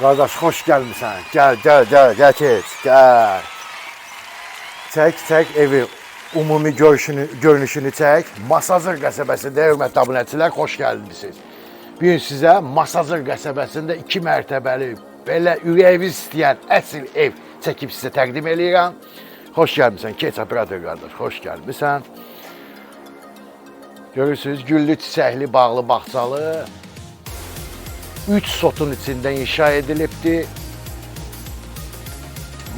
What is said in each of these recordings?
Qardaş, xoş gəlmisən. Gəl, gəl, gəl, gəl keç, gəl. Çək, çək evi ümumi görüşünü, görünüşünü çək. Masazır qəsəbəsində hörmətli abunəçilər, xoş gəldiniz. Bu gün sizə Masazır qəsəbəsində 2 mərtəbəli belə ürəyiniz istəyən əsl ev çəkib sizə təqdim eləyirəm. Xoş gəlmisən, keç operator qardaş, xoş gəlmisən. Görürsünüz, güllü, çiçəkli, bağlı, bağçalı, 3 sotun içində inşa edilibdir.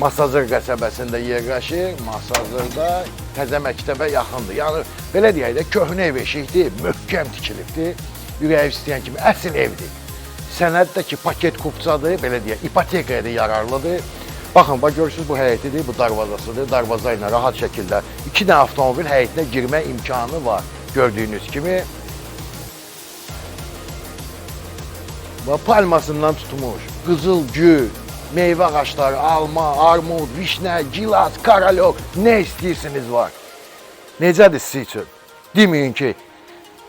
Masazır qəsəbəsində yerləşir. Masazırda təzə məktəbə yaxındır. Yəni belə deyək də köhnə ev eşikdir, möhkəm tikilibdir. Ürəyi istəyən kimi əsl evdir. Sənəddəki paket kupçadır, belə deyək, ipotekaya da yararlıdır. Baxın, bax görürsünüz bu həyətidir, bu darvazasıdır. Darvaza ilə rahat şəkildə 2 dənə avtomobil həyətinə girmə imkanı var. Gördüyünüz kimi palmasından tutmuş, qızıl gül, meyvə ağacları, alma, armud, vişnə, gilas, karalok, nə istəyirsiniz var. Necədir sizin üçün? Deməyin ki,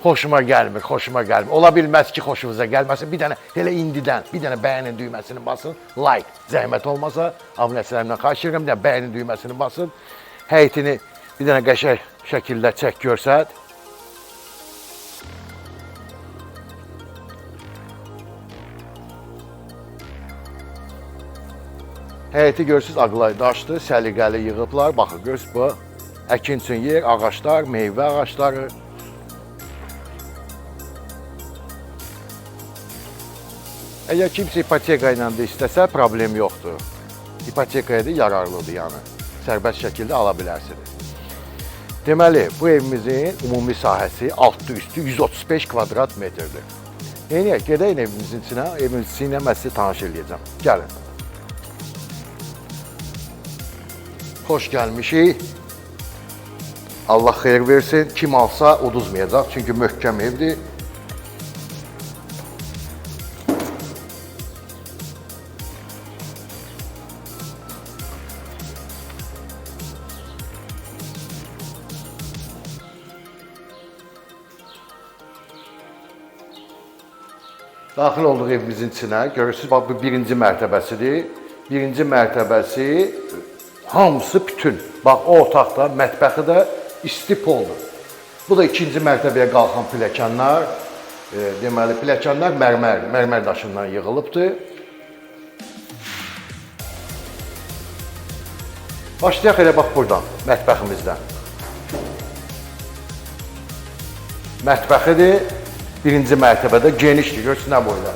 xoşuma gəlmir, xoşuma gəlmir. Ola bilməz ki, xoşunuza gəlməsin. Bir dənə elə indidən, bir dənə bəyənin düyməsini basın, like, zəhmət olmasa, abunəçilərimdən xahiş edirəm, bir dənə bəyənin düyməsini basın. Həyətini bir dənə qəşəng şəkildə çək görsət. Həyəti görürsüz ağlay daşdı, səliqəli yığıblar. Baxın görürsüz bu əkin üçün yer, ağaclar, meyvə ağacları. Əgər kimsə ipoteka ilə də istəsə problem yoxdur. İpotekaya da yararlıdır yəni. Sərbəst şəkildə ala bilərsiniz. Deməli, bu evimizin ümumi sahəsi altı üstü 135 kvadrat metrdir. Neyniyək, gedəyin evimizin içinə, evimizin içinə mən sizi tanış eləyəcəm. Gəlin. Xoş gəlmişik. Allah xeyir versin. Kim alsa uduzmayacaq. Çünki möhkəm evdir. Daxil olduq evimizin içinə. Görürsüz, bax bu birinci mərtəbəsidir. Birinci mərtəbəsi hamısı bütün. Bax o otaqda, mətbəxi də isti poldur. Bu da ikinci mərtəbəyə qalxan pilləkənlər. E, deməli, pilləkənlər mərmər, mərmər daşından yığılıbdır. Başlayaq elə bax buradan, mətbəximizdən. Mətbəxidir. Birinci mərtəbədə genişdir, görürsünüz nə boyda.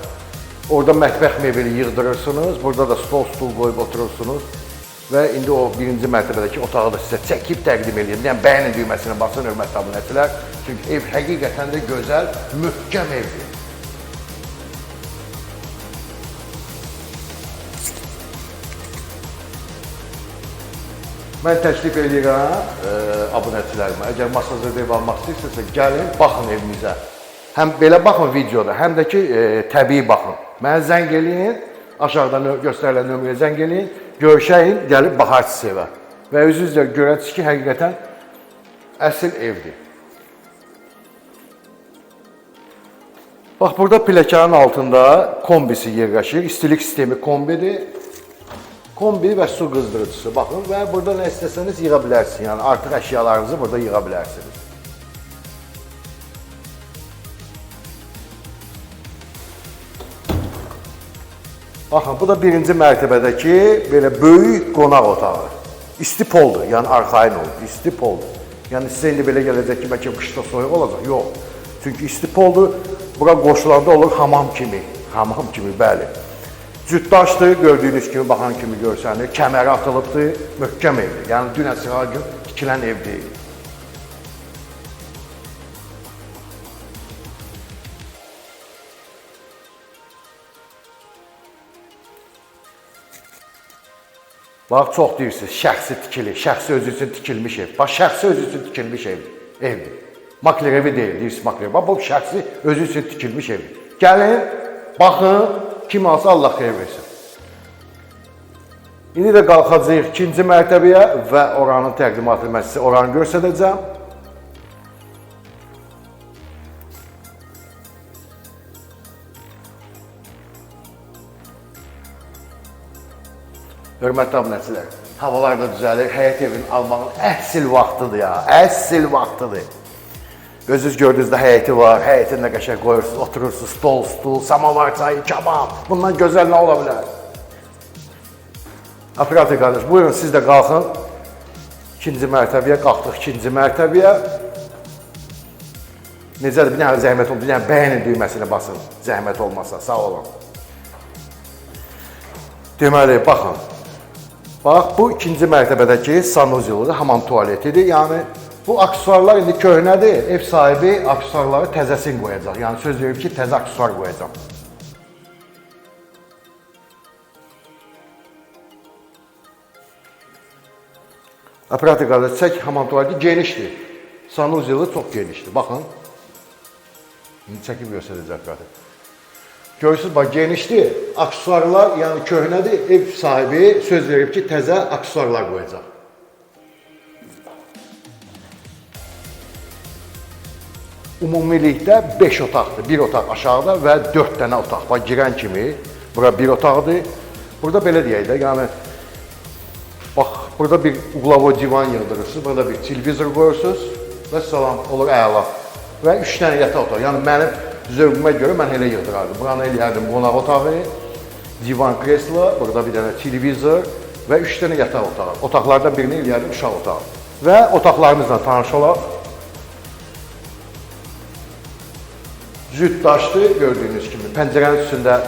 Orada mətbəx mebeli yığdırırsınız, burada da stol, stul qoyub oturursunuz. Və indi o birinci mərtəbədəki otağı da sizə çəkib təqdim edirəm. Yəni bəyənin düyməsinə basın, hörmətli abunəçilər. Çünki ev həqiqətən də gözəl, möhkəm evdir. Mən təklif edirəm e, abunəçilərimə, əgər masajda ev almaq istəyirsənsə, gəlin, baxın evimizə. Həm belə baxın videoda, həm də ki e, təbii baxın. Mənə zəng eləyin, aşağıda göstərilən nömrəyə zəng eləyin, görüşəyin, gəlib baxarsınız evə. Və özünüz də görəcəksiniz ki, həqiqətən əsl evdir. Bax burada pilləkənin altında kombisi yerləşir. İstilik sistemi kombidir. Kombi və su qızdırıcısı. Baxın və burada nə istəsəniz yığa bilərsiniz. Yəni artıq əşyalarınızı burada yığa bilərsiniz. Baxın, bu da birinci mərtəbədəki belə böyük qonaq otağı. İsti poldur, yəni arxain olur, isti poldur. Yəni sizə indi belə gələcək ki, bəlkə qışda soyuq olacaq. Yox. Çünki isti poldur, bura qoşulanda olur hamam kimi. Hamam kimi, bəli. Cütdaşdır, gördüyünüz kimi, baxan kimi görsənir. Kəməri atılıbdır, möhkəm evdir. Yəni dünən sığa gün tikilən ev deyil. Bax, çox deyirsiniz, şəxsi tikili, şəxsi özü üçün tikilmiş ev. Bax, şəxsi özü üçün tikilmiş ev, evdir. Makler evi deyil, deyirsiniz makler. Bax, bu şəxsi özü üçün tikilmiş evdir. Gəlin, baxın, kim alsa Allah xeyir versin. İndi də qalxacağıq ikinci mərtəbəyə və oranın təqdimatını mən sizə oranı göstərəcəm. Hörmətli abunəçilər, havalar da düzəlir, həyət evini almağın əsl vaxtıdır ya, əsl vaxtıdır. Özünüz gördüyünüzdə həyəti var, həyətində qəşəng qoyursunuz, oturursunuz, stol, stul, samavar çayı, kabab. Bundan gözəl nə ola bilər? Operator qardaş, buyurun siz də qalxın. İkinci mərtəbəyə qalxdıq, ikinci mərtəbəyə. Necədir, bir dənə zəhmət oldu, bir dənə bəyənin düyməsini basın, zəhmət olmasa, sağ olun. Deməli, baxın. Bax, bu ikinci mərtəbədəki sanuzelu, hamam tualetidir. Yəni, bu aksesuarlar indi köhnədir. Ev sahibi aksesuarları təzəsini qoyacaq. Yəni, söz verib ki, təzə aksesuar qoyacaq. Operator qardaş, çək hamam tualeti genişdir. Sanuzelu çox genişdir. Baxın. İndi çəkib göstərəcək operator. Görürsünüz, bax genişdir. Aksesuarlar, yəni köhnədir. Ev sahibi söz verib ki, təzə aksesuarlar qoyacaq. Ümumilikdə 5 otaqdır. 1 otaq aşağıda və 4 dənə otaq. Bax girən kimi bura bir otaqdır. Burada belə deyək də, yəni bax burada bir uqlavo divan yığdırırsınız, burada bir televizor qoyursunuz və salam olur əla. Və 3 dənə yataq otağı. Yəni mənim zövqümə görə mən elə yığdırardım. Buranı eləyərdim qonaq otağı, divan kreslo, burada bir dənə televizor və 3 dənə yataq otağı. Otaqlardan birini eləyərdim uşaq otağı. Və otaqlarımızla tanış olaq. Züt daşdı gördüyünüz kimi. Pəncərənin üstündə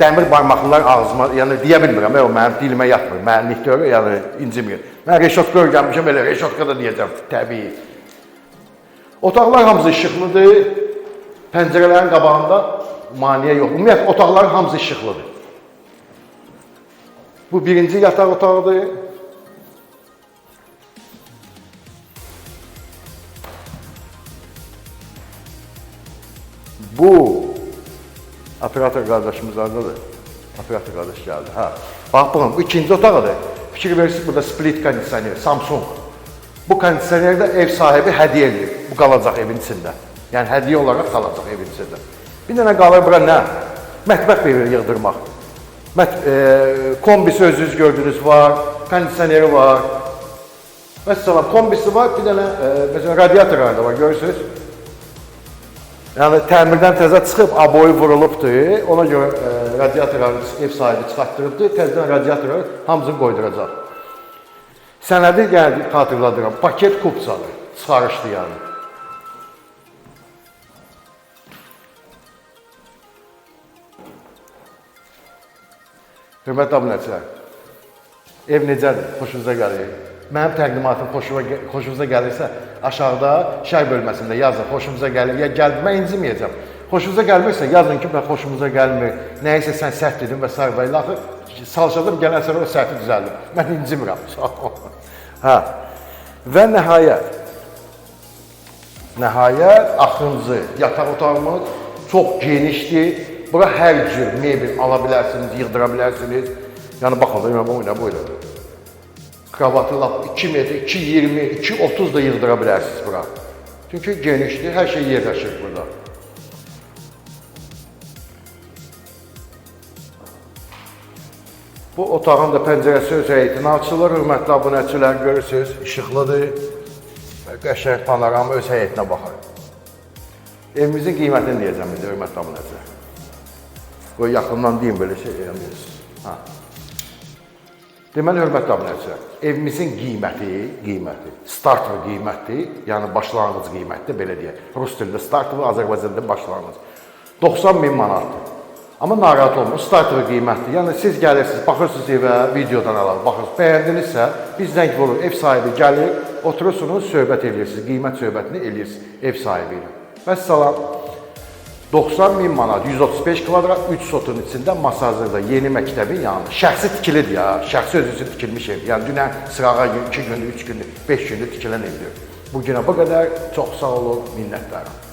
dəmir barmaqlılar ağzıma, yəni deyə bilmirəm, o mənim dilimə yatmır. Mühəllikdir, yəni incimir. Mən reşotka öyrənmişəm, elə reşotka da deyəcəm, təbii. Otaqlar hamısı işıqlıdır. Pəncərələrin qabağında maneə yox. Ümumiyyətlə otaqların hamısı işıqlıdır. Bu birinci yataq otağıdır. Bu operator qardaşımız hardadır? Operator qardaş gəldi. Hə. Bax baxın, bu ikinci otaqdır. Fikir verirsiniz burada split kondisioner, Samsung. Bu kondisioneri ev sahibi hədiyyə edir. Bu qalacaq evin içində. Yəni hədiyyə olaraq qalacaq evin içində. Bir dənə qalır bura nə? Mətbəx verir yığdırmaq. Mət e, kombisi özünüz gördünüz var, kondisioneri var. Məsələn, kombisi var, bir dənə e, məsələn radiatorlar da var, görürsüz. Yəni təmirdən təzə çıxıb aboyu vurulubdur. Ona görə e, radiatorları ev sahibi çıxartdırıbdır. Təzədən radiatorları hamısını qoyduracaq. Sənədi gəldi, xatırladıram. Paket kupsadır. Çıxarışdı yəni. Hörmətli abunəçilər, ev necədir? Xoşunuza gəlir? Mənim təqdimatım xoşuma, xoşunuza gəlirsə, aşağıda şər bölməsində yazın, xoşunuza gəlir, ya gəl, mən inciməyəcəm. Xoşunuza gəlmirsə, yazın ki, mən xoşumuza gəlmir, nəyisə sən səhv dedin və s. və ilə axı çalışadım, gələn sonra o səhvi düzəldim. Mən incimirəm. Hə, və nəhayət, nəhayət, axırıncı yataq otağımız çox genişdir. Bura hər cür mebel ala bilərsiniz, yığdıra bilərsiniz. Yəni baxın, yəni bu nə böyle. Kravatı lap 2 metr, 2.20, 2.30 da yığdıra bilərsiniz bura. Çünki genişdir, hər şey yerləşir burada. Bu otağın da pəncərəsi öz həyətinə açılır. Hörmətli abunəçilər görürsünüz, işıqlıdır. Qəşəng panorama öz həyətinə baxır. Evimizin qiymətini deyəcəm indi hörmətli abunəçilər. Qoy yaxından deyim belə şey eləmirsiniz. Ha. Deməli, hörmətli abunəçilər, evimizin qiyməti, qiyməti, starter qiyməti, yəni başlanğıc qiyməti, belə deyək. Rus dilində starter, Azərbaycanda başlanğıc. 90 min manatdır. Amma narahat olmayın, starter qiymətdir. Yəni siz gəlirsiniz, baxırsınız evə, videodan alır, baxırsınız, bəyəndinizsə, biz zəng vurur, ev sahibi gəlir, oturursunuz, söhbət edirsiniz, qiymət söhbətini edirsiniz ev sahibi ilə. Vəssalam. 90 min manat, 135 kvadrat, 3 sotun içində masajda yeni məktəbin yanında. Şəxsi tikilidir ya, şəxsi özü üçün tikilmiş ev. Yəni dünən sırağa gün, 2 gündür, 3 gündür, 5 gündür tikilən evdir. Bu günə bu qədər çox sağ olun, minnətdaram.